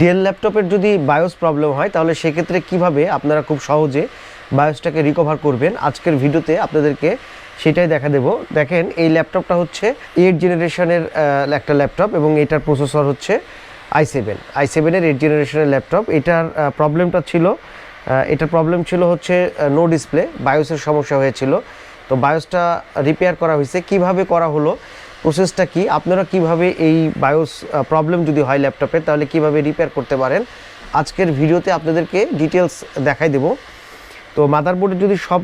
Del ল্যাপটপের যদি bias problem হয়, তাহলে সেক্ষেত্রে কীভাবে আপনারা খুব সহজে বায়োসটাকে রিকভার করবেন? আজকের ভিডিওতে আপনাদেরকে সেটাই দেখা দেব। দেখেন, এই ল্যাপটপটা হচ্ছে এইট জেনারেশনের একটা ল্যাপটপ এবং এটার প্রসেসর হচ্ছে আই সেভেন আই সেভেনের এইট জেনারেশনের ল্যাপটপ এটার প্রবলেমটা ছিল এটার প্রবলেম ছিল হচ্ছে নো ডিসপ্লে বায়োসের সমস্যা হয়েছিল। তো বায়োসটা রিপেয়ার করা হয়েছে। কীভাবে করা হলো? প্রসেসটা কি? আপনারা কীভাবে এই বায়োস প্রবলেম যদি হয় ল্যাপটপে তাহলে কীভাবে রিপেয়ার করতে পারেন? আজকের ভিডিওতে আপনাদেরকে ডিটেলস দেখাই দেব। তো মাদারবোর্ডে যদি সব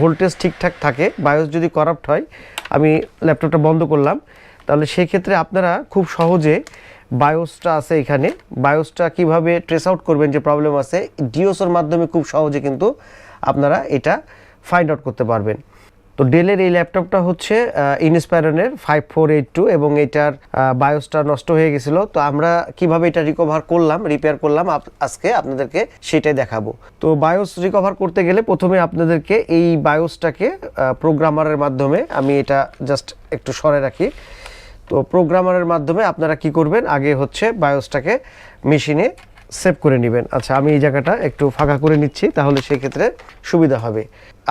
ভোল্টেজ ঠিকঠাক থাকে বায়োস যদি করাপ্ট হয়, আমি ল্যাপটপটা বন্ধ করলাম, তাহলে সেই ক্ষেত্রে আপনারা খুব সহজে বায়োসটা আছে এখানে। বায়োসটা কীভাবে ট্রেস আউট করবেন যে প্রবলেম আছে ডিওসের মাধ্যমে খুব সহজে কিন্তু আপনারা এটা ফাইন্ড আউট করতে পারবেন। তো ডেলের এই ল্যাপটপটা হচ্ছে ইনস্পায়রনের ফাইভ ফোর এইট টু এবং এটার বায়োসটা নষ্ট হয়ে গেছিল। তো আমরা কীভাবে এটা রিকভার করলাম রিপেয়ার করলাম আজকে আপনাদেরকে সেটাই দেখাবো। তো বায়োস রিকভার করতে গেলে প্রথমে আপনাদেরকে এই বায়োসটাকে প্রোগ্রামারের মাধ্যমে আমি এটা জাস্ট একটু সরে রাখি। তো প্রোগ্রামারের মাধ্যমে আপনারা কি করবেন, আগে হচ্ছে বায়োসটাকে মেশিনে সেভ করে নেবেন। আচ্ছা আমি এই জায়গাটা একটু ফাঁকা করে নিচ্ছি, তাহলে সেক্ষেত্রে সুবিধা হবে।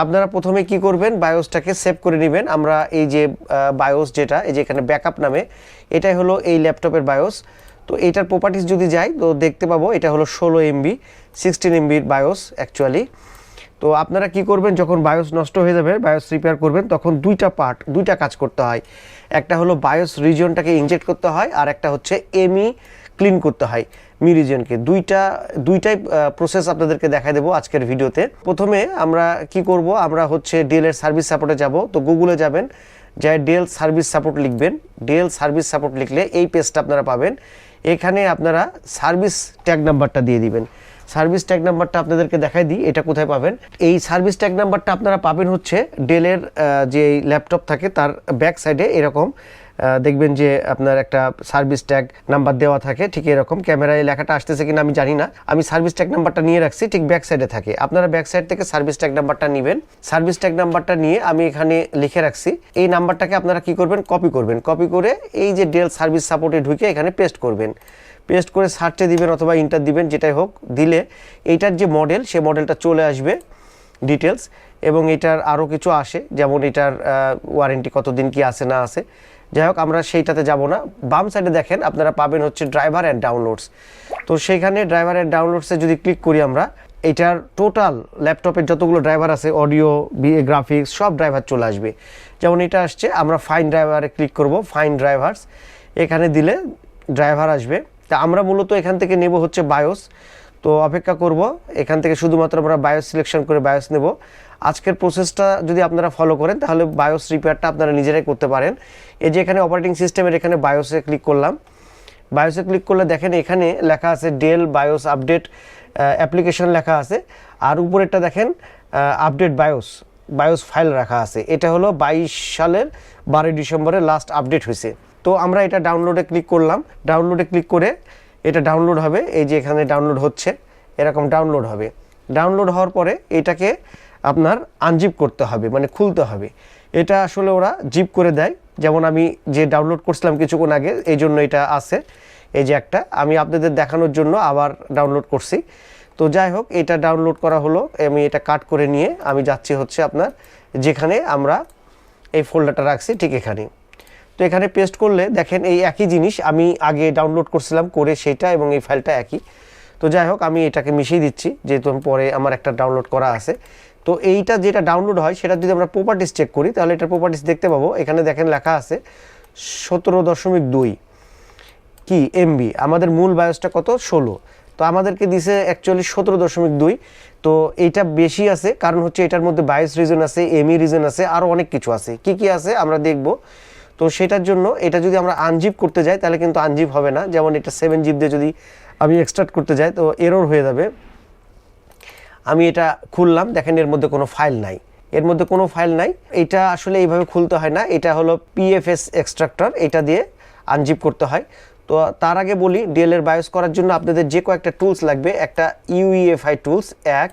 আপনারা প্রথমে কি করবেন বায়োসটাকে সেভ করে নেবেন। আমরা এই যে বায়োস যেটা, এই যে এখানে ব্যাকআপ নামে, এটাই হলো এই ল্যাপটপের বায়োস তো এটার প্রপার্টিস যদি যাই, তো দেখতে পাবো এটা হলো ষোলো এমবি সিক্সটিন এমবির বায়োস অ্যাকচুয়ালি তো আপনারা কি করবেন, যখন বায়োস নষ্ট হয়ে যাবে বায়োস রিপেয়ার করবেন, তখন দুইটা পার্ট দুইটা কাজ করতে হয়। একটা হলো বায়োস রিজিয়নটাকে ইনজেক্ট করতে হয়, আর একটা হচ্ছে এমই ক্লিন করতে হয়। মি রিজিয়নকে দুইটা, দুইটাই প্রসেস আপনাদেরকে দেখা দেবো আজকের ভিডিওতে। প্রথমে আমরা কি করব? আমরা হচ্ছে ডেলের সার্ভিস সাপোর্টে যাব। তো গুগলে যাবেন যা ডেল সার্ভিস সাপোর্ট লিখবেন। ডেল সার্ভিস সাপোর্ট লিখলে এই পেজটা আপনারা পাবেন। এখানে আপনারা সার্ভিস ট্যাগ নাম্বারটা দিয়ে দিবেন। সার্ভিস ট্যাগ নাম্বারটা আপনাদেরকে দেখাই দিই, এটা কোথায় পাবেন? এই সার্ভিস ট্যাগ নাম্বারটা আপনারা পাবেন হচ্ছে ডেলের যে ল্যাপটপ থাকে, তার ব্যাক সাইডে এরকম। দেখবেন যে আপনার একটা সার্ভিস ট্যাগ নাম্বার দেওয়া থাকে, ঠিক এরকম। ক্যামেরায় লেখাটা আসতেছে কিনা আমি জানি না। আমি সার্ভিস ট্যাগ নাম্বারটা নিয়ে রাখছি, ঠিক ব্যাক সাইডে থাকে। আপনারা ব্যাক সাইড থেকে সার্ভিস ট্যাগ নাম্বারটা নেবেন। সার্ভিস ট্যাগ নাম্বারটা নিয়ে আমি এখানে লিখে রাখছি। এই নাম্বারটাকে আপনারা কি করবেন? কপি করবেন। কপি করে এই যে ডেল সার্ভিস সাপোর্টে ঢুকে এখানে পেস্ট করবেন। পেস্ট করে সার্চে দিবেন অথবা ইন্টার দিবেন, যেটাই হোক, দিলে এইটার যে মডেল সে মডেলটা চলে আসবে ডিটেলস এবং এটার আরও কিছু আসে, যেমন এটার ওয়ারেন্টি কতদিন কি আছে না আছে। যাই হোক, আমরা সেইটাতে যাব না। বাম সাইডে দেখেন, আপনারা পাবেন হচ্ছে ড্রাইভার অ্যান্ড ডাউনলোডস তো সেইখানে ড্রাইভার অ্যান্ড ডাউনলোডসে যদি ক্লিক করি আমরা, এটার টোটাল ল্যাপটপের যতগুলো ড্রাইভার আছে অডিও গ্রাফিক্স সব ড্রাইভার চলে আসবে। যেমন এটা আসছে, আমরা ফাইন ড্রাইভারে ক্লিক করব ফাইন ড্রাইভার্স এখানে দিলে ড্রাইভার আসবে। তা আমরা মূলত এখান থেকে নেব হচ্ছে বায়োস তো অপেক্ষা করব, এখান থেকে শুধুমাত্র আমরা বায়োস সিলেকশন করে বায়োস নেব। আজকের প্রসেসটা যদি আপনারা ফলো করেন, তাহলে বায়োস রিপেয়ারটা আপনারা নিজেরাই করতে পারেন। এই যে এখানে অপারেটিং সিস্টেমের এখানে বায়োসে ক্লিক করলাম। বায়োসে ক্লিক করলে দেখেন এখানে লেখা আছে ডেল বায়োস আপডেট অ্যাপ্লিকেশন লেখা আছে। আর উপরেরটা দেখেন আপডেট বায়োস বায়োস ফাইল রাখা আছে। এটা হলো বাইশ সালের বারোই ডিসেম্বরে লাস্ট আপডেট হয়েছে। তো আমরা এটা ডাউনলোডে ক্লিক করলাম। ডাউনলোডে ক্লিক করে এটা ডাউনলোড হবে। এই যে এখানে ডাউনলোড হচ্ছে, এরকম ডাউনলোড হবে। ডাউনলোড হওয়ার পরে এটাকে আপনার আনজিপ করতে হবে মানে খুলতে হবে। এটা আসলে ওরা জিপ করে দেয়। যেমন আমি যে ডাউনলোড করছিলাম কিছুক্ষণ আগে, এই জন্য এটা আছে। এই যে একটা, আমি আপনাদের দেখানোর জন্য আবার ডাউনলোড করছি। তো যাই হোক, এটা ডাউনলোড করা হলো, আমি এটা কাট করে নিয়ে আমি যাচ্ছি হচ্ছে আপনার, যেখানে আমরা এই ফোল্ডারটা রাখছি ঠিক এখানে। তো এখানে পেস্ট করলে দেখেন এই একই জিনিস আমি আগে ডাউনলোড করছিলাম করে সেটা এবং এই ফাইলটা একই। তো যাই হোক, আমি এটাকে মিশিয়ে দিচ্ছি, যেহেতু পরে আমার একটা ডাউনলোড করা আছে। তো এইটা যেটা ডাউনলোড হয়, সেটা যদি আমরা প্রপার্টিস চেক করি, তাহলে এটার প্রপার্টিস দেখতে পাবো। এখানে দেখেন লেখা আছে সতেরো দশমিক দুই। কি? এমবি আমাদের মূল বায়োসটা কত? ষোলো। তো আমাদেরকে দিছে অ্যাকচুয়ালি সতেরো দশমিক দুই। তো এইটা বেশি আছে, কারণ হচ্ছে এটার মধ্যে বায়োস রিজন আছে এমই রিজন আছে আরও অনেক কিছু আছে। কি কি আছে আমরা দেখব। তো সেটার জন্য এটা যদি আমরা আনজিপ করতে যাই, তাহলে কিন্তু আনজিপ হবে না। যেমন এটা সেভেন জিপ দিয়ে যদি আমি এক্সট্রাক্ট করতে যাই, তো এরর হয়ে যাবে। আমি এটা খুললাম, দেখেন এর মধ্যে কোনো ফাইল নাই। এর মধ্যে কোনো ফাইল নাই। এটা আসলে এইভাবে খুলতে হয় না। এটা হলো পিএফএস এক্সট্রাক্টর এটা দিয়ে আনজিপ করতে হয়। তো তার আগে বলি ডিএলের বায়োস করার জন্য আপনাদের যে কয়েকটা টুলস লাগবে, একটা ইউইএফআই টুলস এক।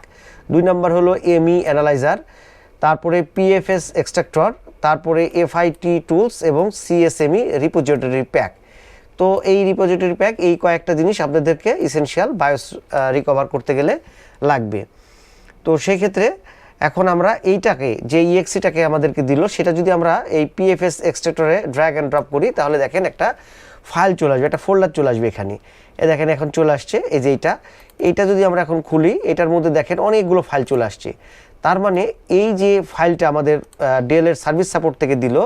দুই নম্বর হলো এমই অ্যানালাইজার তারপরে পিএফএস এক্সট্রাক্টর তারপরে এফআইটি টুলস এবং সিএসএমই রিপোজিটরি প্যাক তো এই রিপোজিটরি প্যাক এই কয়েকটা জিনিস আপনাদেরকে ইসেনশিয়াল বায়োস রিকভার করতে গেলে লাগবে। তো সেই ক্ষেত্রে এখন আমরা এইটাকে, যে ইএক্সিটাকে আমাদেরকে দিল, সেটা যদি আমরা এই পিএফএস এক্সট্রেক্টরে ড্র্যাগ অ্যান্ড ড্রপ করি, তাহলে দেখেন একটা ফাইল চলে আসবে, একটা ফোল্ডার চলে আসবে এখানে। এ দেখেন এখন চলে আসছে, এই যে এইটা। এইটা যদি আমরা এখন খুলি, এটার মধ্যে দেখেন অনেকগুলো ফাইল চলে আসছে। তার মানে এই যে ফাইলটা আমাদের ডেলের সার্ভিস সাপোর্ট থেকে দিল,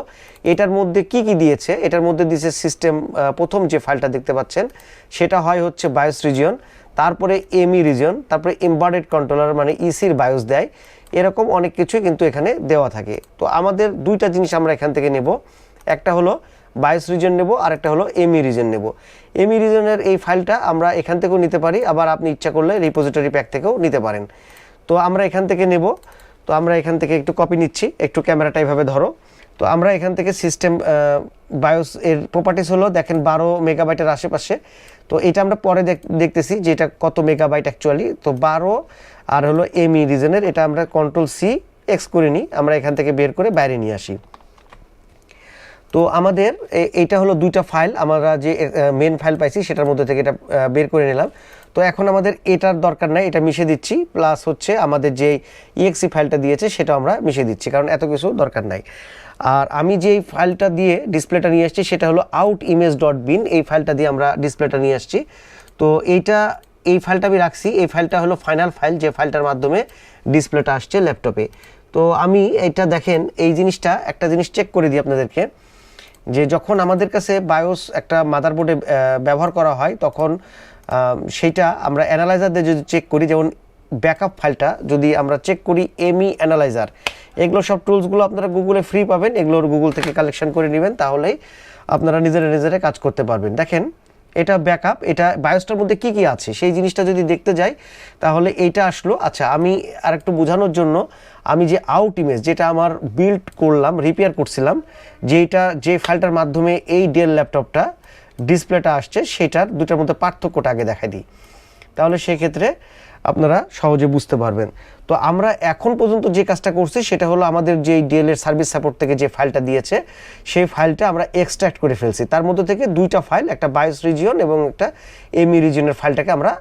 এটার মধ্যে কি কি দিয়েছে? এটার মধ্যে দিয়েছে সিস্টেম প্রথম যে ফাইলটা দেখতে পাচ্ছেন, সেটা হয় হচ্ছে বায়োস রিজিয়ন তারপরে এমই রিজন তারপরে এম্বার্ডেড কন্ট্রোলার মানে ইসির বায়োস দেয়। এরকম অনেক কিছুই কিন্তু এখানে দেওয়া থাকে। তো আমাদের দুইটা জিনিস আমরা এখান থেকে নেব। একটা হলো বায়োস রিজন নেব আর একটা হলো এমই রিজন নেব। এমই রিজনের এই ফাইলটা আমরা এখান থেকেও নিতে পারি, আবার আপনি ইচ্ছা করলে রিপোজিটরি প্যাক থেকেও নিতে পারেন। তো আমরা এখান থেকে নেব। তো আমরা এখান থেকে একটু কপি নিচ্ছি, একটু ক্যামেরাটা এইভাবে ধরো। তো আমরা এখান থেকে সিস্টেম বায়োস এর প্রপার্টিস হলো, দেখেন বারো মেগাবাইটের আশেপাশে। তো এটা আমরা পরে দেখ- দেখতেছি যে এটা কত মেগাবাইট অ্যাকচুয়ালি তো বারো আর হলো এমই রিজনের এটা আমরা কন্ট্রোল সি এক্স করে নিই, আমরা এখান থেকে বের করে বাইরে নিয়ে আসি। তো আমাদের এইটা হলো দুইটা ফাইল আমরা যে মেন ফাইল পাইছি, সেটার মধ্যে থেকে এটা বের করে নিলাম। তো এখন আমাদের এটার দরকার নাই, এটা মিশে দিচ্ছি প্লাস হচ্ছে আমাদের যে ইএক্সি ফাইলটা দিয়েছে সেটা আমরা মিশে দিচ্ছি, কারণ এত কিছু দরকার নাই। আর আমি যেই ফাইলটা দিয়ে ডিসপ্লেটা নিয়ে আসছি, সেটা হলো আউট ইমেজ ডট বিন এই ফাইলটা দিয়ে আমরা ডিসপ্লেটা নিয়ে আসছি। তো এইটা, এই ফাইলটা আমি রাখছি, এই ফাইলটা হলো ফাইনাল ফাইল যে ফাইলটার মাধ্যমে ডিসপ্লেটা আসছে ল্যাপটপে। তো আমি এটা দেখেন, এই জিনিসটা, একটা জিনিস চেক করে দিই আপনাদেরকে, যে যখন আমাদের কাছে বায়োস একটা মাদারবোর্ডে ব্যবহার করা হয়, তখন সেইটা আমরা অ্যানালাইজার দিয়ে যদি চেক করি, যেমন ব্যাকআপ ফাইলটা যদি আমরা চেক করি এমই অ্যানালাইজার এগুলো সব টুলসগুলো আপনারা গুগলে ফ্রি পাবেন। এগুলোর গুগল থেকে কালেকশন করে নেবেন, তাহলেই আপনারা নিজেরা নিজেরা কাজ করতে পারবেন। দেখেন, এটা ব্যাকআপ এটা বায়োসটার মধ্যে কি কি আছে? সেই জিনিসটা যদি দেখতে যাই, তাহলে এইটা আসলো। আচ্ছা আমি আর একটু বোঝানোর জন্য, আমি যে আউট ইমেজ যেটা আমার বিল্ড করলাম রিপেয়ার করছিলাম যেটা যে ফাইলটার মাধ্যমে এই ডেল ল্যাপটপটা ডিসপ্লেটা আসছে, সেটার দুটার মধ্যে পার্থক্যটা আগে দেখাই দিই। তাহলে সেক্ষেত্রে আপনারা সহজে বুঝতে পারবেন। তো আমরা এখন পর্যন্ত যে কাজটা করছি, সেটা হলো আমাদের যে ডিএল এর সার্ভিস সাপোর্ট থেকে যে ফাইলটা দিয়েছে, সেই ফাইলটা আমরা এক্সট্রাক্ট করে ফেলছি। তার মধ্যে থেকে দুইটা ফাইল একটা বায়োস রিজিয়ন এবং একটা এমই রিজিয়নের ফাইলটাকে আমরা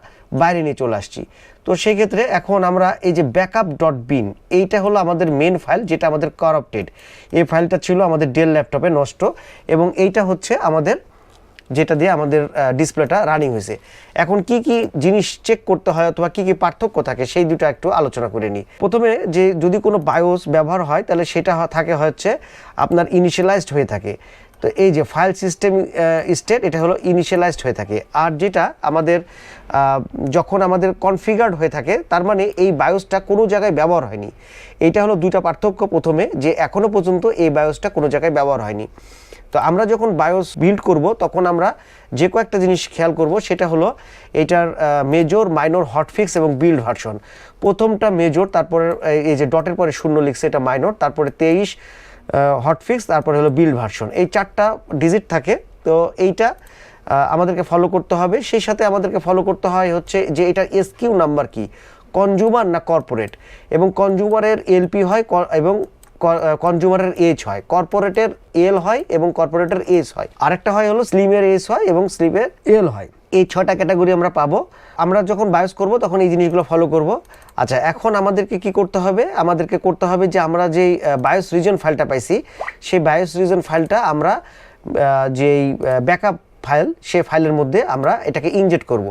বাইরে নিয়ে চলে আসছি। তো সেই ক্ষেত্রে এখন আমরা এই যে ব্যাকআপ ডট বিন এইটা হলো আমাদের মেন ফাইল যেটা আমাদের করাপ্টেড এই ফাইলটা ছিল আমাদের ডেল ল্যাপটপে নষ্ট এবং এইটা হচ্ছে আমাদের যেটা দিয়ে আমাদের ডিসপ্লেটা রানিং হয়েছে। এখন কি কি জিনিস চেক করতে হয় অথবা কি কি পার্থক্য থাকে, সেই দুটো একটু আলোচনা করে নিই। প্রথমে যে যদি কোনো বায়োস ব্যবহার হয়, তাহলে সেটা থাকে হচ্ছে আপনার ইনিশিয়ালাইজড হয়ে থাকে। তো এই যে ফাইল সিস্টেম স্টেট এটা হলো ইনিশিয়ালাইজড হয়ে থাকে। আর যেটা আমাদের যখন আমাদের কনফিগার্ড হয়ে থাকে, তার মানে এই বায়োসটা কোনো জায়গায় ব্যবহার হয়নি। এইটা হলো দুইটা পার্থক্য প্রথমে, যে এখনও পর্যন্ত এই বায়োসটা কোনো জায়গায় ব্যবহার হয়নি। তো আমরা যখন বায়োস বিল্ড করব, তখন আমরা যে কয়েকটা জিনিস খেয়াল করব, সেটা হলো এটার মেজর মাইনর হটফিক্স এবং বিল্ড ভার্সন প্রথমটা মেজর তারপরে এই- যে ডটের পরে শূন্য লিখছে এটা মাইনর তারপরে তেইশ হটফিক্স তারপরে হলো বিল্ড ভার্সন এই চারটা ডিজিট থাকে, তো এইটা আমাদেরকে ফলো করতে হবে। সেই সাথে আমাদেরকে ফলো করতে হয় হচ্ছে যে এটার এসকিউ নাম্বার কি? কনজিউমার না কর্পোরেট এবং কনজিউমারের এলপি হয় এবং কনজিউমারের এজ হয়। কর্পোরেটের এল হয় এবং কর্পোরেটের এজ হয়। আরেকটা হয় হলো স্লিমের এজ হয় এবং স্লিমের এল হয়। এই ছটা ক্যাটাগরি আমরা পাবো। আমরা যখন বায়োস করব তখন এই জিনিসগুলো ফলো করব। আচ্ছা এখন আমাদেরকে কি করতে হবে? আমাদেরকে করতে হবে যে আমরা যেই বায়োস রিজন ফাইলটা পাইছি, সেই বায়োস রিজন ফাইলটা আমরা যেই ব্যাকআপ ফাইল সেই ফাইলের মধ্যে আমরা এটাকে ইনজেক্ট করব।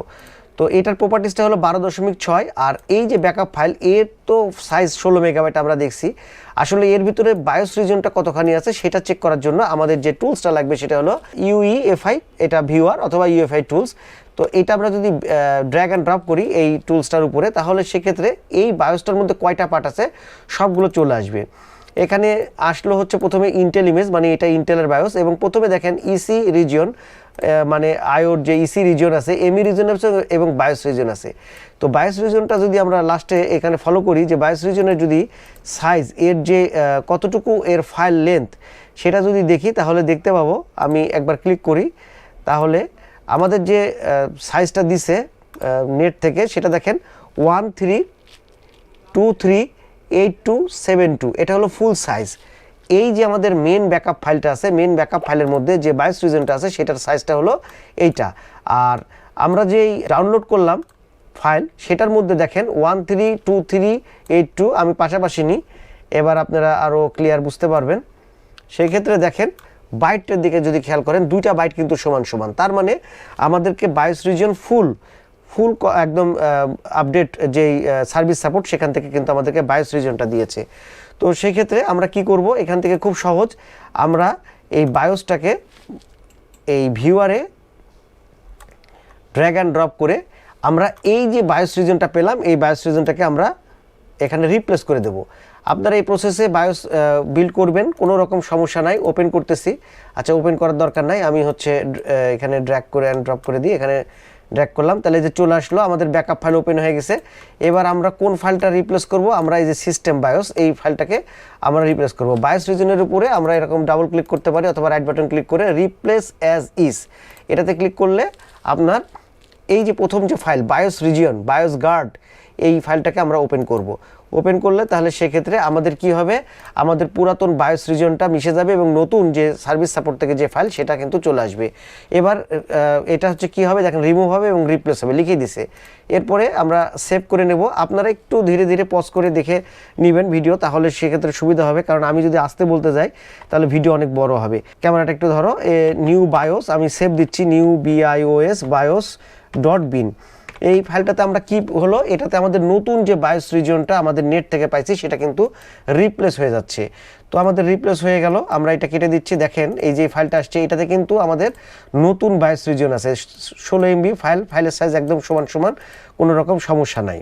তো এটার প্রপার্টিসটা হলো বারো দশমিক ছয় আর এই যে ব্যাকআপ ফাইল এর তো সাইজ ষোলো মেগাবাইট আমরা দেখছি। আসলে এর ভিতরে বায়োস রিজনটা কতখানি আছে সেটা চেক করার জন্য আমাদের যে টুলসটা লাগবে সেটা হলো ইউইএফআই এটা ভিউয়ার অথবা ইউএফআই টুলস তো এটা আমরা যদি ড্র্যাগ অ্যান্ড ড্রপ করি এই টুলসটার উপরে, তাহলে সেক্ষেত্রে এই বায়োসটার মধ্যে কয়টা পার্ট আছে সবগুলো চলে আসবে। এখানে আসলো হচ্ছে প্রথমে ইন্টেল ইমেজ মানে এটা ইন্টেলের বায়োস এবং প্রথমে দেখেন ইসি রিজিয়ন মানে আয়োর যে ইসি রিজিয়ন আছে এমি রিজন আছে এবং বায়োস রিজন আছে। তো বায়োস রিজনটা যদি আমরা লাস্টে এখানে ফলো করি, যে বায়োস রিজনের যদি সাইজ এর যে কতটুকু এর ফাইল লেন্থ সেটা যদি দেখি, তাহলে দেখতে পাবো, আমি একবার ক্লিক করি, তাহলে আমাদের যে সাইজটা দিছে নেট থেকে, সেটা দেখেন one three two three eight two seven two এটা হলো ফুল সাইজ এই যে আমাদের মেন ব্যাকআপ ফাইলটা আছে মেন ব্যাকআপ ফাইলের মধ্যে যে বায়োস রিজনটা আছে, সেটার সাইজটা হলো এইটা। আর আমরা যেই ডাউনলোড করলাম ফাইল সেটার মধ্যে দেখেন one three two three eight two আমি পাশাপাশি নিই এবার আপনারা আরও ক্লিয়ার বুঝতে পারবেন। সেই ক্ষেত্রে দেখেন বাইটের দিকে যদি খেয়াল করেন, দুইটা বাইট কিন্তু সমান সমান। তার মানে আমাদেরকে বায়োস রিজন ফুল ফুল একদম আপডেট যেই সার্ভিস সাপোর্ট সেখান থেকে কিন্তু আমাদেরকে বায়োস রিজনটা দিয়েছে। তো সেই ক্ষেত্রে আমরা কি করব? এখান থেকে খুব সহজ, আমরা এই বায়োসটাকে এই ভিউয়ারে ড্র্যাগ অ্যান্ড ড্রপ করে আমরা এই যে বায়োস রিজনটা পেলাম, এই বায়োস রিজনটাকে আমরা এখানে রিপ্লেস করে দেব। আপনারা এই প্রসেসে বায়োস বিল্ড করবেন, কোনো রকম সমস্যা নাই ওপেন করতেছি। আচ্ছা ওপেন করার দরকার নাই, আমি হচ্ছে এখানে ড্র্যাগ করে অ্যান্ড ড্রপ করে দিই, এখানে ড্র্যাগ করলাম। তাহলে যে চলে আসলো, আমাদের ব্যাকআপ ফাইল ওপেন হয়ে গেছে। এবার আমরা কোন ফাইলটা রিপ্লেস করব? আমরা এই যে সিস্টেম বায়োস এই ফাইলটাকে আমরা রিপ্লেস করব। বায়োস রিজনের উপরে আমরা এরকম ডাবল ক্লিক করতে পারি অথবা রাইট বাটন ক্লিক করে রিপ্লেস অ্যাজ ইস এটাতে ক্লিক করলে আপনার এই যে প্রথম যে file BIOS region BIOS guard এই ফাইলটাকে আমরা ওপেন করব। ওপেন করলে তাহলে সেক্ষেত্রে আমাদের কি হবে? আমাদের পুরাতন বায়োস রিজনটা মিশে যাবে এবং নতুন যে সার্ভিস সাপোর্ট থেকে যে ফাইল সেটা কিন্তু চলে আসবে। এবার এটা হচ্ছে কি হবে? দেখেন রিমুভ হবে এবং রিপ্লেস হবে, লিখে দিছে। এরপরে আমরা সেভ করে নেব। আপনারা একটু ধীরে ধীরে পজ করে দেখে নেবেন ভিডিও তাহলে সেক্ষেত্রে সুবিধা হবে। কারণ আমি যদি আসতে বলতে যাই, তাহলে ভিডিও অনেক বড় হবে। ক্যামেরাটা একটু ধরো নিউ বায়োস আমি সেভ দিচ্ছি new BIOS BIOS dot bin এই ফাইলটাতে আমরা কি হলো? এটাতে আমাদের নতুন যে বায়োস রিজনটা আমাদের নেট থেকে পাইছি, সেটা কিন্তু রিপ্লেস হয়ে যাচ্ছে। তো আমাদের রিপ্লেস হয়ে গেল, আমরা এটা কেটে দিচ্ছি। দেখেন, এই যে ফাইলটা আসছে, এটাতে কিন্তু আমাদের নতুন বায়োস রিজন আছে। ষোলো এমবি ফাইল ফাইলের সাইজ একদম সমান সমান, কোনো রকম সমস্যা নাই।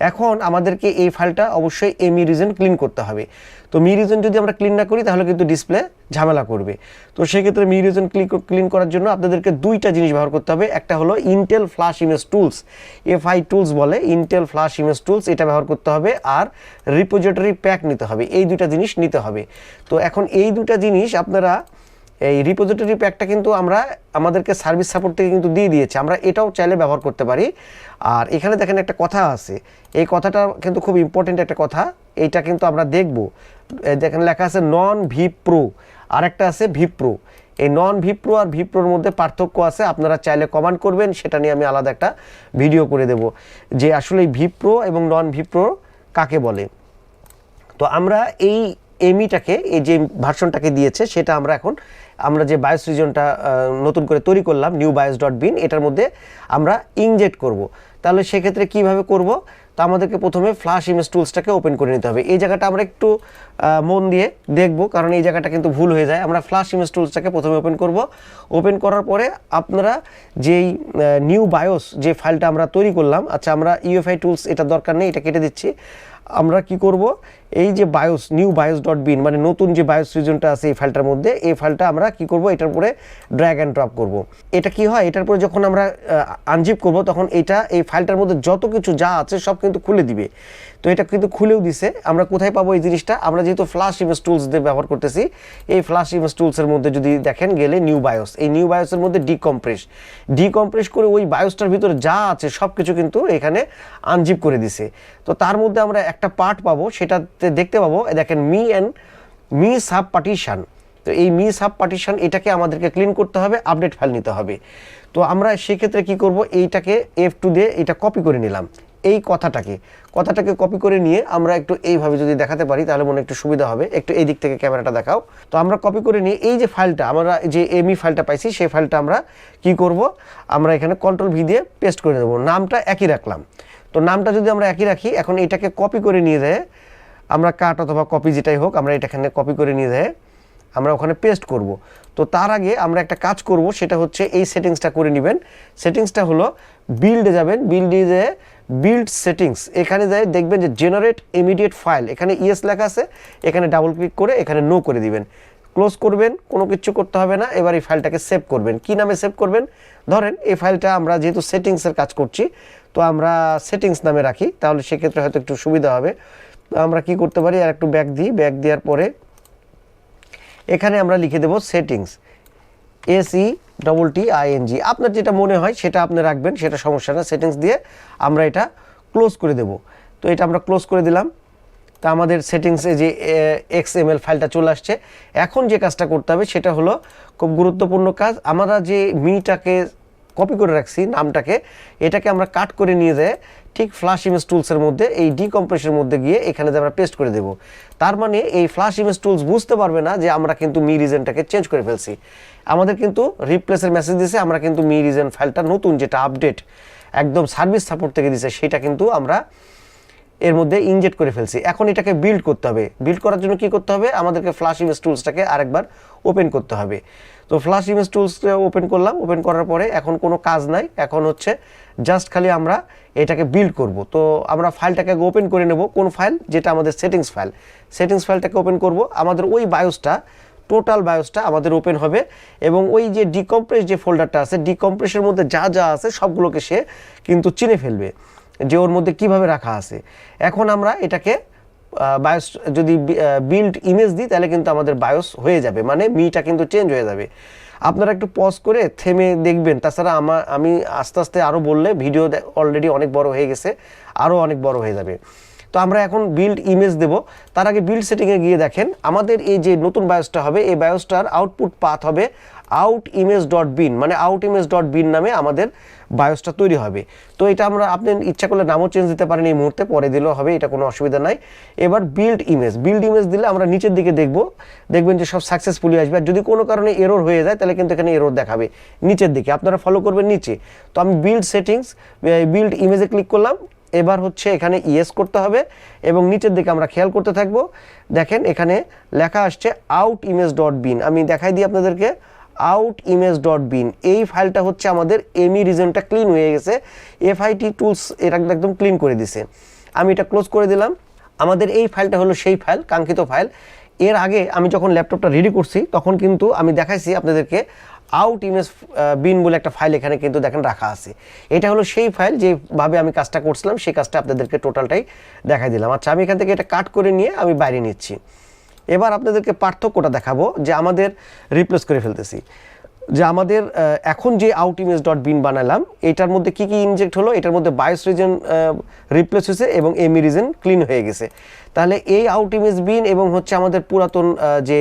এখন আমাদেরকে এই ফাইলটা অবশ্যই এমি রিজন ক্লিন করতে হবে। তো মি রিজন যদি আমরা ক্লিন না করি, তাহলে কিন্তু ডিসপ্লে ঝামেলা করবে। তো সেক্ষেত্রে মি রিজন ক্লিক, ক্লিন করার জন্য আপনাদেরকে দুইটা জিনিস ব্যবহার করতে হবে। একটা হলো Intel flash image tools FI tools বলে। ইন্টেল ফ্লাশ ইমেজ টুলস এটা ব্যবহার করতে হবে। আর রিপোজিটরি প্যাক নিতে হবে। এই দুইটা জিনিস নিতে হবে। তো এখন এই দুইটা জিনিস আপনারা এই রিপোজিটরি প্যাকটা কিন্তু আমরা আমাদেরকে সার্ভিস সাপোর্ট থেকে কিন্তু দিয়ে দিয়েছে। আমরা এটাও চাইলে ব্যবহার করতে পারি। আর এখানে দেখেন একটা কথা আছে। এই কথাটা কিন্তু খুব ইম্পর্টেন্ট একটা কথা। এইটা কিন্তু আমরা দেখব। দেখেন লেখা আছে নন ভি প্রো আর একটা আছে ভি প্রো এই নন ভি প্রো আর ভি প্রোর মধ্যে পার্থক্য আছে। আপনারা চাইলে কমান্ড করবেন। সেটা নিয়ে আমি আলাদা একটা ভিডিও করে দেব। যে আসলে ভি প্রো এবং নন ভি প্রো কাকে বলে? তো আমরা এই এমিটাকে এই যে ভার্সনটাকে দিয়েছে, সেটা আমরা এখন আমরা যে বায়োস রিজনটা নতুন করে তৈরি করলাম নিউ বায়োস ডট বিন এটার মধ্যে আমরা ইনজেক্ট করব। তাহলে সেক্ষেত্রে কীভাবে করব? তো আমাদেরকে প্রথমে ফ্লাশ ইমেজ টুলসটাকে ওপেন করে নিতে হবে। এই জায়গাটা আমরা একটু মন দিয়ে দেখব, কারণ এই জায়গাটা কিন্তু ভুল হয়ে যায়। আমরা ফ্লাশ ইমেজ টুলসটাকে প্রথমে ওপেন করব। ওপেন করার পরে আপনারা যেই নিউ বায়োস যে ফাইলটা আমরা তৈরি করলাম আচ্ছা আমরা ইউএফআই টুলস এটা দরকার নেই, এটা কেটে দিচ্ছি। আমরা কি করব? এই যে BIOS new BIOS dot bin মানে নতুন যে বায়োস রিজনটা আছে এই ফাইলটার মধ্যে, এই ফাইলটা আমরা কি করব? এটার উপরে ড্র্যাগ অ্যান্ড ড্রপ করব। এটা কি হয়? এটার পরে যখন আমরা আনজিপ করব, তখন এটা এই ফাইলটার মধ্যে যত কিছু যা আছে সব কিন্তু খুলে দিবে। তো এটা কিন্তু খুলেও দিছে। আমরা কোথায় পাবো এই জিনিসটা? আমরা যেহেতু ফ্লাশ ইমেজ টুলস দিয়ে ব্যবহার করতেছি, এই ফ্লাশ ইমেজ টুলসের মধ্যে যদি দেখেন গেলে নিউ বায়োস এই নিউ বায়োসের মধ্যে ডিকম্প্রেস ডিকম্প্রেস করে ওই বায়োসটার ভিতরে যা আছে সব কিছু কিন্তু এখানে আনজিপ করে দিছে। তো তার মধ্যে আমরা একটা পার্ট পাবো, সেটাতে দেখতে পাবো, দেখেন ME and ME sub partition তো এই মি সাব পার্টিশন এটাকে আমাদেরকে ক্লিন করতে হবে আপডেট ফাইল নিতে হবে। তো আমরা সেক্ষেত্রে কি করব? এইটাকে এফ টু দিয়ে এটা কপি করে নিলাম। এই কথাটাকে কথাটাকে কপি করে নিয়ে আমরা একটু এইভাবে যদি দেখাতে পারি তাহলে মনে একটু সুবিধা হবে। একটু এই দিক থেকে ক্যামেরাটা দেখাও। তো আমরা কপি করে নিয়ে এই যে ফাইলটা আমরা যে এমই ফাইলটা পাইছি সেই ফাইলটা আমরা কি করব? আমরা এখানে কন্ট্রোল ভি দিয়ে পেস্ট করে দেবো। নামটা একই রাখলাম। তো নামটা যদি আমরা একই রাখি, এখন এটাকে কপি করে নিয়ে যায় আমরা কাট অথবা কপি যেটাই হোক, আমরা এটা এখানে কপি করে নিয়ে যায় আমরা ওখানে পেস্ট করব। তো তার আগে আমরা একটা কাজ করব, সেটা হচ্ছে এই সেটিংসটা করে নেবেন। সেটিংসটা হলো বিল্ডে যাবেন। বিল্ডে বিল্ড সেটিংস এখানে যায় দেখবেন যে জেনারেট ইমিডিয়েট ফাইল এখানে ইয়েস লেখা আছে, এখানে ডাবল ক্লিক করে এখানে নো করে দিবেন। ক্লোজ করবেন, কোনো কিছু করতে হবে না, এবার এই ফাইলটাকে সেভ করবেন। কি নামে সেভ করবেন? ধরেন এই ফাইলটা আমরা যেহেতু সেটিংসের কাজ করছি, তো আমরা সেটিংস নামে রাখি, তাহলে সেক্ষেত্রে হয়তো একটু সুবিধা হবে। তো আমরা কি করতে পারি? আর একটু ব্যাক দিই ব্যাক দেওয়ার পরে এখানে আমরা লিখে দেব settings S E double T ING আপনার যেটা মনে হয়, সেটা আপনি রাখবেন, সেটা সমস্যা না। সেটিংস দিয়ে আমরা এটা ক্লোজ করে দেব। তো এটা আমরা ক্লোজ করে দিলাম। তা আমাদের সেটিংসে যে এক্স এম এল ফাইলটা চলে আসছে। এখন যে কাজটা করতে হবে, সেটা হলো খুব গুরুত্বপূর্ণ কাজ। আমরা যে মিটাকে কপি করে রাখছি নামটাকে। এটাকে আমরা কাট করে নিয়ে যায় ঠিক ফ্লাশ ইমেজ টুলসের মধ্যে, এই ডিকম্প্রেসের মধ্যে গিয়ে এখানে আমরা পেস্ট করে দেব। তার মানে এই ফ্লাশ ইমেজ টুলস বুঝতে পারবে না যে আমরা কিন্তু মি রিজনটাকে চেঞ্জ করে ফেলছি। আমাদের কিন্তু রিপ্লেসের মেসেজ দিছে, আমরা কিন্তু মি রিজন ফাইলটা নতুন যেটা আপডেট একদম সার্ভিস সাপোর্ট থেকে দিছে, সেটা কিন্তু আমরা এর মধ্যে ইনজেক্ট করে ফেলছি। এখন এটাকে বিল্ড করতে হবে। বিল্ড করার জন্য কি করতে হবে? আমাদেরকে ফ্লাশ ইমেজ টুলসটাকে আরেকবার ওপেন করতে হবে। তো ফ্লাশ ইমেজ টুলসটা ওপেন করলাম ওপেন করার পরে এখন কোনো কাজ নাই, এখন হচ্ছে জাস্ট খালি আমরা এটাকে বিল্ড করব। তো আমরা ফাইলটাকে ওপেন করে নেব, কোন ফাইল যেটা আমাদের সেটিংস ফাইল সেটিংস ফাইলটাকে ওপেন করব, আমাদের ওই বায়োসটা টোটাল বায়োসটা আমাদের ওপেন হবে এবং ওই যে ডিকম্প্রেস যে ফোল্ডারটা আছে ডিকম্প্রেসের মধ্যে যা যা আছে সবগুলোকে সে কিন্তু চিনে ফেলবে যে ওর মধ্যে কীভাবে রাখা আছে। এখন আমরা এটাকে বায়োস যদি বিল্ড ইমেজ দিই, তাহলে কিন্তু আমাদের বায়োস হয়ে যাবে। মানে মিটা কিন্তু চেঞ্জ হয়ে যাবে। আপনারা একটু পজ করে থেমে দেখবেন। তাছাড়া আমার আমি আস্তে আস্তে আরও বললে ভিডিও অলরেডি অনেক বড় হয়ে গেছে আরও অনেক বড় হয়ে যাবে। তো আমরা এখন বিল্ড ইমেজ দেব। তার আগে বিল্ড সেটিংয়ে গিয়ে দেখেন, আমাদের এই যে নতুন বায়োসটা হবে, এই বায়োসটার আউটপুট পাথ হবে আউট ইমেজ ডট বিন মানে আউট ইমেজ ডট বিন নামে আমাদের বায়োসটা তৈরি হবে। তো এটা আমরা, আপনি ইচ্ছা করলে নামও চেঞ্জ দিতে পারেন এই মুহূর্তে, পরে দিলেও হবে, এটা কোনো অসুবিধা নাই। এবার বিল্ড ইমেজ বিল্ড ইমেজ দিলে আমরা নিচের দিকে দেখব, দেখবেন যে সব সাকসেসফুলি আসবে। আর যদি কোনো কারণে এরর হয়ে যায়, তাহলে কিন্তু এখানে এরর দেখাবে নিচের দিকে। আপনারা ফলো করবেন নিচে। তো আমি বিল্ড সেটিংস বিল্ড ইমেজে ক্লিক করলাম এবার হচ্ছে এখানে ইয়েস করতে হবে এবং নিচের দিকে আমরা খেয়াল করতে থাকব। দেখেন এখানে লেখা আসছে আউট ইমেজ ডট বিন আমি দেখাই দিই আপনাদেরকে আউট ইমেজ ডট বিন এই ফাইলটা হচ্ছে আমাদের এমি রিজনটা ক্লিন হয়ে গেছে। এফআইটি টুলস এটা একদম ক্লিন করে দিছে। আমি এটা ক্লোজ করে দিলাম। আমাদের এই ফাইলটা হলো সেই ফাইল, কাঙ্ক্ষিত ফাইল। এর আগে আমি যখন ল্যাপটপটা রেডি করছি, তখন কিন্তু আমি দেখাইছি আপনাদেরকে আউট ইমেজ বিন বলে একটা ফাইল এখানে কিন্তু দেখেন রাখা আছে। এটা হলো সেই ফাইল যেভাবে আমি কাজটা করছিলাম, সেই কাজটা আপনাদেরকে টোটালটাই দেখাই দিলাম। আচ্ছা আমি এখান থেকে এটা কাট করে নিয়ে আমি বাইরে নিচ্ছি। এবার আপনাদেরকে পার্থক্যটা দেখাবো যে আমাদের রিপ্লেস করে ফেলতেছি। যে আমাদের এখন যে আউট ইমেজ ডট বিন বানালাম, এটার মধ্যে কি কি ইনজেক্ট হলো? এটার মধ্যে বায়োস রিজন রিপ্লেস হয়েছে এবং এমি রিজন ক্লিন হয়ে গেছে। তাহলে এই আউট ইমেজ বিন এবং হচ্ছে আমাদের পুরাতন যে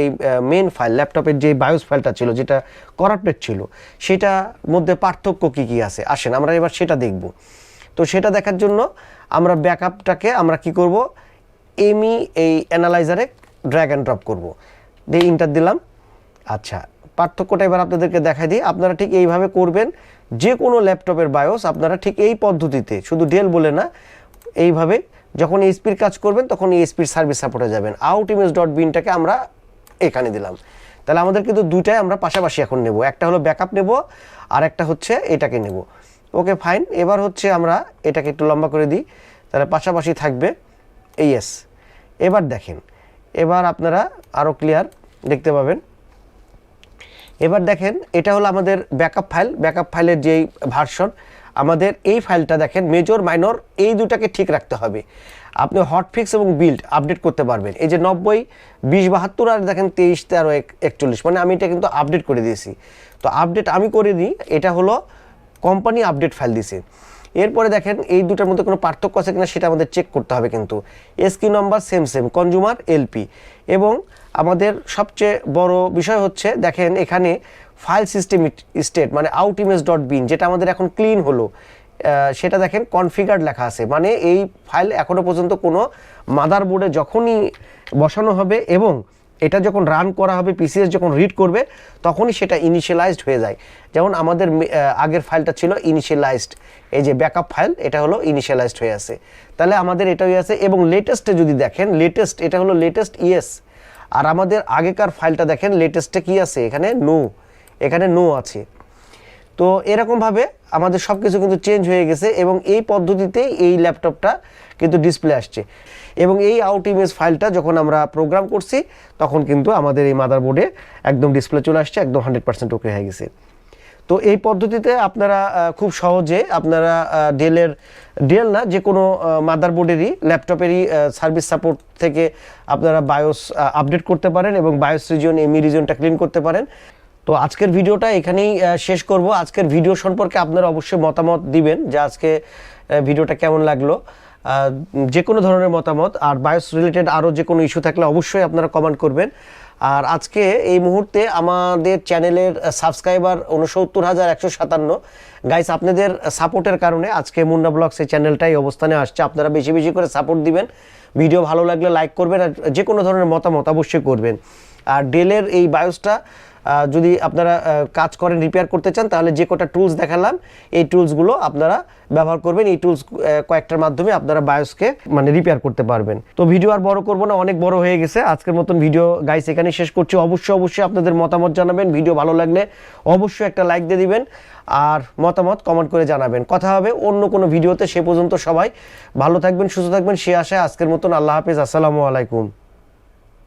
মেন ফাইল ল্যাপটপের যে বায়োস ফাইলটা ছিল, যেটা করাপ্টেড ছিল, সেটা মধ্যে পার্থক্য কি কি আছে? আসেন, আমরা এবার সেটা দেখব। তো সেটা দেখার জন্য আমরা ব্যাকআপটাকে আমরা কি করব? এমি এই অ্যানালাইজারে ড্র্যাগ অ্যান্ড ড্রপ করব। দিয়ে ইন্টার দিলাম। আচ্ছা পার্থক্যটা এবার আপনাদেরকে দেখাই দিই। আপনারা ঠিক এইভাবে করবেন। যে কোনো ল্যাপটপের বায়োস আপনারা ঠিক এই পদ্ধতিতে, শুধু ডেল বলে না, এইভাবে যখন এইচপির কাজ করবেন, তখন এইচপির সার্ভিস সাপোর্টে যাবেন আউট ইমেজ ডট বিনটাকে আমরা এখানে দিলাম। তাহলে আমাদের কিন্তু দুইটাই আমরা পাশাপাশি এখন নেব। একটা হলো ব্যাকআপ নেব, আর একটা হচ্ছে এটাকে নেব। ওকে ফাইন এবার হচ্ছে আমরা এটাকে একটু লম্বা করে দিই। তাহলে পাশাপাশি থাকবে এই এস এবার দেখেন, এবার আপনারা আরও ক্লিয়ার দেখতে পাবেন। এবার দেখেন, এটা হলো আমাদের ব্যাকআপ ফাইল ব্যাকআপ ফাইলের যেই ভার্সন আমাদের এই ফাইলটা দেখেন মেজর মাইনর এই দুটাকে ঠিক রাখতে হবে। আপনি হটফিক্স এবং বিল্ড আপডেট করতে পারবেন। এই যে নব্বই, বিশ, বাহাত্তর আর দেখেন তেইশ, তেরো একচল্লিশ মানে আমি এটা কিন্তু আপডেট করে দিয়েছি। তো আপডেট আমি করে দিই, এটা হলো কোম্পানি আপডেট ফাইল দিছে। এরপরে দেখেন, এই দুটার মধ্যে কোনো পার্থক্য আছে কিনা সেটা আমাদের চেক করতে হবে কিন্তু। SQ number same same consumer LP এবং আমাদের সবচেয়ে বড় বিষয় হচ্ছে, দেখেন এখানে ফাইল সিস্টেম স্টেট মানে আউট ইমেজ ডট বিন যেটা আমাদের এখন ক্লিন হলো সেটা দেখেন কনফিগার্ড লেখা আছে। মানে এই ফাইল এখনও পর্যন্ত কোনো মাদারবোর্ডে যখনই বসানো হবে এবং এটা যখন রান করা হবে পিসিএস যখন রিড করবে, তখনই সেটা ইনিশিয়ালাইজড হয়ে যায়। যেমন আমাদের আগের ফাইলটা ছিল ইনিশিয়ালাইজড এই যে ব্যাকআপ ফাইল এটা হলো ইনিশিয়ালাইজড হয়ে আছে। তাহলে আমাদের এটা হয়ে আছে, এবং লেটেস্টে যদি দেখেন লেটেস্ট এটা হলো লেটেস্ট ইয়েস আর আমাদের আগেকার ফাইলটা দেখেন লেটেস্টে কি আছে? এখানে নো এখানে নো আছে। তো এরকমভাবে আমাদের সব কিছু কিন্তু চেঞ্জ হয়ে গেছে এবং এই পদ্ধতিতে এই ল্যাপটপটা কিন্তু ডিসপ্লে আসছে। এবং এই আউট ইমেজ ফাইলটা যখন আমরা প্রোগ্রাম করছি, তখন কিন্তু আমাদের এই মাদারবোর্ডে একদম ডিসপ্লে চলে আসছে, একদম হান্ড্রেড পার্সেন্ট ওকে হয়ে গেছে। তো এই পদ্ধতিতে আপনারা খুব সহজে আপনারা ডেলের ডেল না, যে কোনো মাদারবোর্ডেরই ল্যাপটপেরই সার্ভিস সাপোর্ট থেকে আপনারা বায়োস আপডেট করতে পারেন এবং বায়োস রিজন এমি রিজনটা ক্লিন করতে পারেন। তো আজকের ভিডিওটা এখানেই শেষ করব। আজকের ভিডিও সম্পর্কে আপনারা অবশ্যই মতামত দিবেন যে আজকে ভিডিওটা কেমন লাগল। যে কোনো ধরনের মতামত, আর বায়োস রিলেটেড আরও যে কোনো ইস্যু থাকলে অবশ্যই আপনারা কমেন্ট করবেন। আর আজকে এই মুহূর্তে আমাদের চ্যানেলের সাবস্ক্রাইবার উনসত্তর হাজার একশো সাতান্ন। গাইস আপনাদের সাপোর্টের কারণে আজকে মুন্না ব্লগস এই চ্যানেলটাই অবস্থানে আসছে। আপনারা বেশি বেশি করে সাপোর্ট দিবেন। ভিডিও ভালো লাগলে লাইক করবেন আর যে কোনো ধরনের মতামত অবশ্যই করবেন। আর ডেলের এই বায়োসটা যদি আপনারা কাজ করেন রিপেয়ার করতে চান, তাহলে যে কটা টুলস দেখালাম, এই টুলসগুলো আপনারা ব্যবহার করবেন। এই টুলস কয়েকটার মাধ্যমে আপনারা বায়োসকে মানে রিপেয়ার করতে পারবেন। তো ভিডিও আর বড় করব না, অনেক বড় হয়ে গেছে। আজকের মতন ভিডিও গাইস এখানে শেষ করছি। অবশ্যই অবশ্যই আপনাদের মতামত জানাবেন। ভিডিও ভালো লাগলে অবশ্যই একটা লাইক দিয়ে দিবেন। আর মতামত কমেন্ট করে জানাবেন। কথা হবে অন্য কোনো ভিডিওতে সে পর্যন্ত সবাই ভালো থাকবেন, সুস্থ থাকবেন। সে আশায় আজকের মতন আল্লাহ হাফেজ। আসসালামু আলাইকুম।